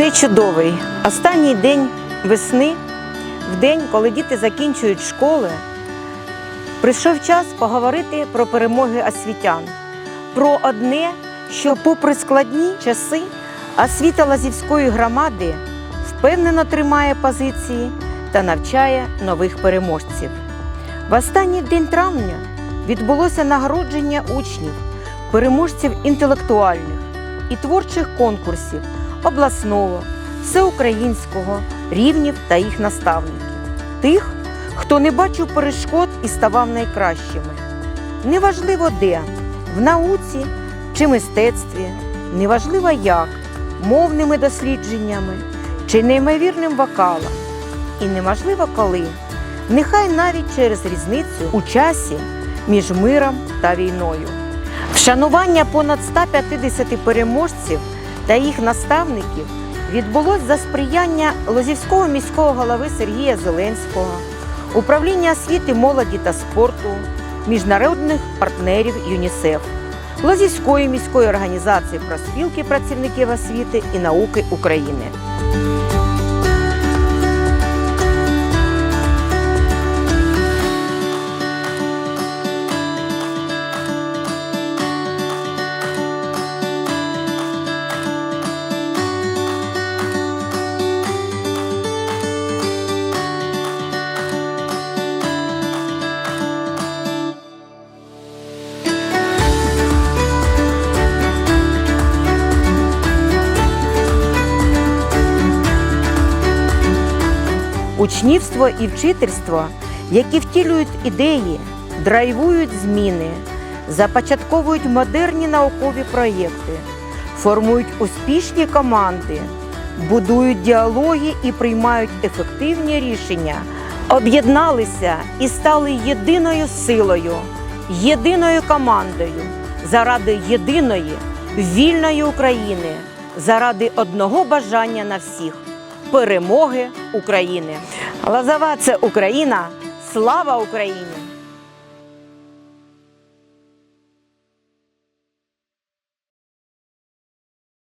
Цей чудовий останній день весни, в день, коли діти закінчують школи, прийшов час поговорити про перемоги освітян, про одне, що, попри складні часи, освіта Лазівської громади впевнено тримає позиції та навчає нових переможців. В останній день травня відбулося нагородження учнів, переможців інтелектуальних і творчих конкурсів обласного, всеукраїнського рівнів та їх наставників, тих, хто не бачив перешкод і ставав найкращими. Неважливо де, в науці чи мистецтві, неважливо як, мовними дослідженнями чи неймовірним вокалом. І неможливо коли, нехай навіть через різницю у часі між миром та війною. Вшанування понад 150 переможців та їх наставників відбулось за сприяння Лозівського міського голови Сергія Зеленського, управління освіти, молоді та спорту, міжнародних партнерів ЮНІСЕФ, Лозівської міської організації проспілки працівників освіти і науки України. Учнівство і вчительство, які втілюють ідеї, драйвують зміни, започатковують модерні наукові проєкти, формують успішні команди, будують діалоги і приймають ефективні рішення, об'єдналися і стали єдиною силою, єдиною командою заради єдиної вільної України, заради одного бажання на всіх перемоги України. Лозова це Україна. Слава Україні!